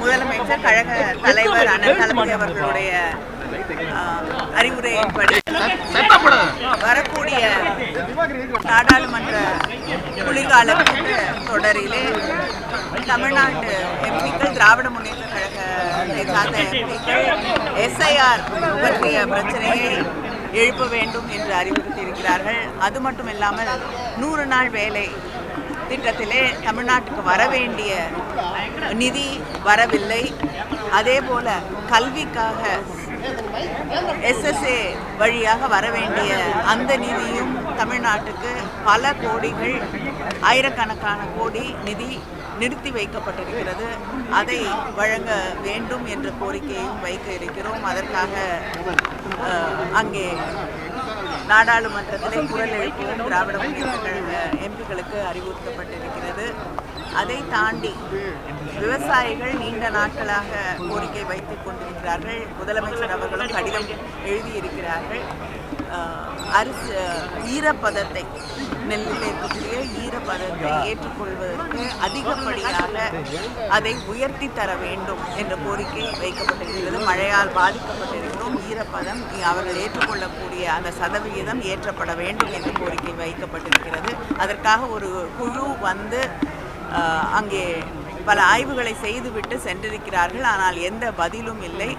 முதலமைச்சர் கழக தலைவர் அண்ணன் தளபதி அவர்களுடைய அறிவுரையின்படி வரக்கூடிய நாடாளுமன்ற குளிர்கால தொடரிலே தமிழ்நாட்டு எம்பிக்கள் திராவிட முன்னேற்ற கழகத்தை சார்ந்த எம்பிக்கள் எஸ்ஐஆர் பற்றிய பிரச்சனையை எழுப்ப வேண்டும் என்று அறிவுறுத்தியிருக்கிறார்கள். அது மட்டும் இல்லாமல் நூறு நாள் வேலை திட்டத்திலே தமிழ்நாட்டுக்கு வர வேண்டிய நிதி வரவில்லை. அதே போல கல்விக்காக எஸ்எஸ்ஏ வழியாக வர வேண்டிய அந்த நிதியும் தமிழ்நாட்டுக்கு பல கோடிகள் ஆயிரக்கணக்கான கோடி நிதி நிறுத்தி வைக்கப்பட்டிருக்கிறது. அதை வழங்க வேண்டும் என்ற கோரிக்கையும் வைக்க இருக்கிறோம். அதற்காக அங்கே நாடாளுமன்றத்திலே குரல் எழுப்பவும் திராவிட முன்னேற்ற கழக எம்பிக்களுக்கு அறிவுறுத்தப்பட்டிருக்கிறது. அதை தாண்டி விவசாயிகள் நீண்ட நாட்களாக கோரிக்கை வைத்துக் கொண்டிருக்கிறார்கள். முதலமைச்சர் அவர்களும் கடிதம் எழுதியிருக்கிறார்கள். அஹ், அரிசி ஈரப்பதத்தை நெல்லில் இருக்கக்கூடிய ஈரப்பதத்தை ஏற்றுக்கொள்வதற்கு அதிகப்படியாக அதை உயர்த்தி தர வேண்டும் என்ற கோரிக்கை வைக்கப்பட்டிருக்கிறது. மழையால் பாதிக்கப்பட்டிருக்கிறோம் பதம் அவர்கள் ஏற்றுக்கொள்ளக்கூடிய அந்த சதவிகிதம் ஏற்றப்பட வேண்டும் என்ற கோரிக்கை வைக்கப்பட்டிருக்கிறது. அதற்காக ஒரு குழு வந்து அங்கே பல ஆய்வுகளை செய்துவிட்டு சென்றிருக்கிறார்கள். ஆனால் எந்த பதிலும் இல்லை.